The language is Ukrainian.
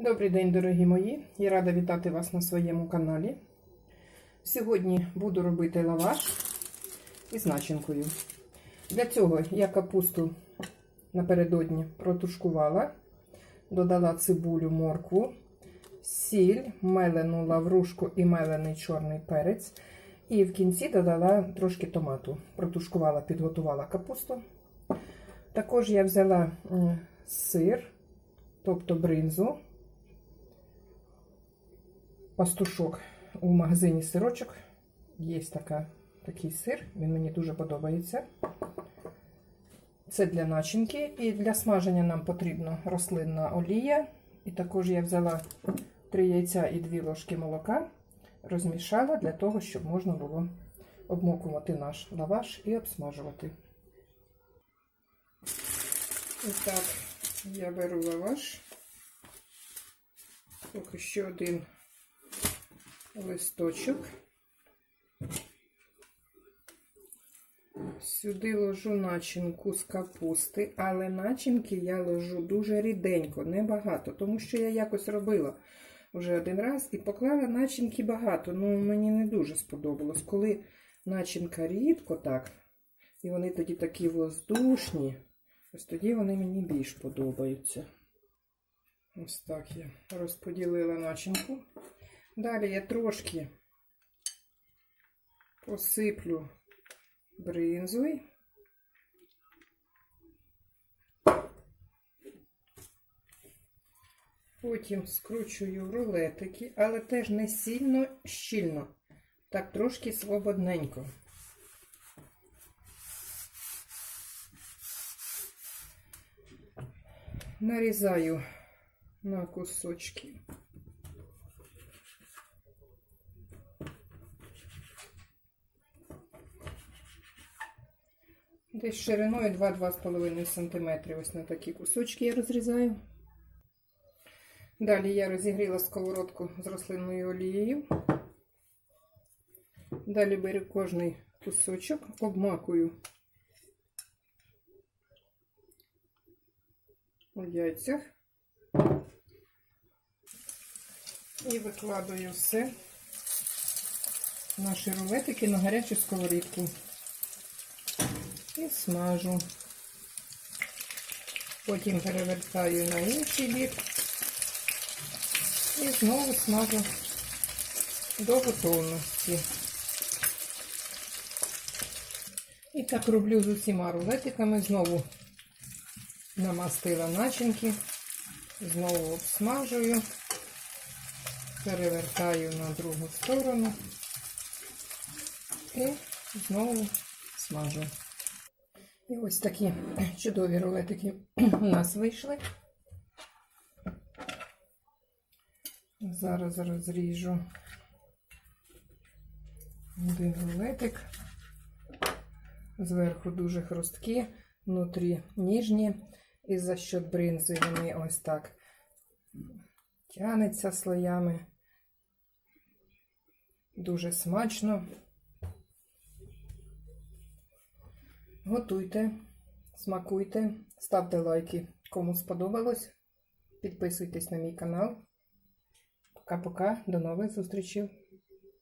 Добрий день, дорогі мої! Я рада вітати вас на своєму каналі. Сьогодні буду робити лаваш із начинкою. Для цього я капусту напередодні протушкувала, додала цибулю, моркву, сіль, мелену лаврушку і мелений чорний перець. І в кінці додала трошки томату. Протушкувала, підготувала капусту. Також я взяла сир, тобто бринзу, пастушок у магазині сирочок. Є така, такий сир, він мені дуже подобається. Це для начинки. І для смаження нам потрібна рослинна олія. І також я взяла 3 яйця і 2 ложки молока, розмішала для того, щоб можна було обмокувати наш лаваш і обсмажувати. І так, я беру лаваш. Поки що один листочок. Сюди ложу начинку з капусти, але начинки я ложу дуже ріденько, небагато, тому що я якось робила вже один раз і поклала начинки багато. Ну, мені не дуже сподобалось. Коли начинка рідко так, і вони тоді такі воздушні, ось тоді вони мені більш подобаються. Ось так я розподілила начинку. Далі я трошки посиплю бринзою. Потім скручую рулетики, але теж не сильно щільно, так трошки свободненько. Нарізаю на кусочки. Десь шириною 2-2,5 см. Ось на такі кусочки я розрізаю. Далі я розігріла сковородку з рослинною олією. Далі беру кожний кусочок, обмакую у яйцях і викладаю все наші рулетики на гарячу сковорідку і смажу. Потім перевертаю на інший бік і знову смажу до готовності. І так роблю з усіма рулетиками. Знову намастила начинки, знову обсмажую, перевертаю на другу сторону і знову смажу. І ось такі чудові рулетики у нас вийшли. Зараз розріжу один рулетик. Зверху дуже хрусткі, внутрі ніжні. І за счет бринзи вони ось так тянуться слоями. Дуже смачно. Готуйте, смакуйте, ставте лайки, кому сподобалось. Підписуйтесь на мій канал. Пока-пока, до нових зустрічей!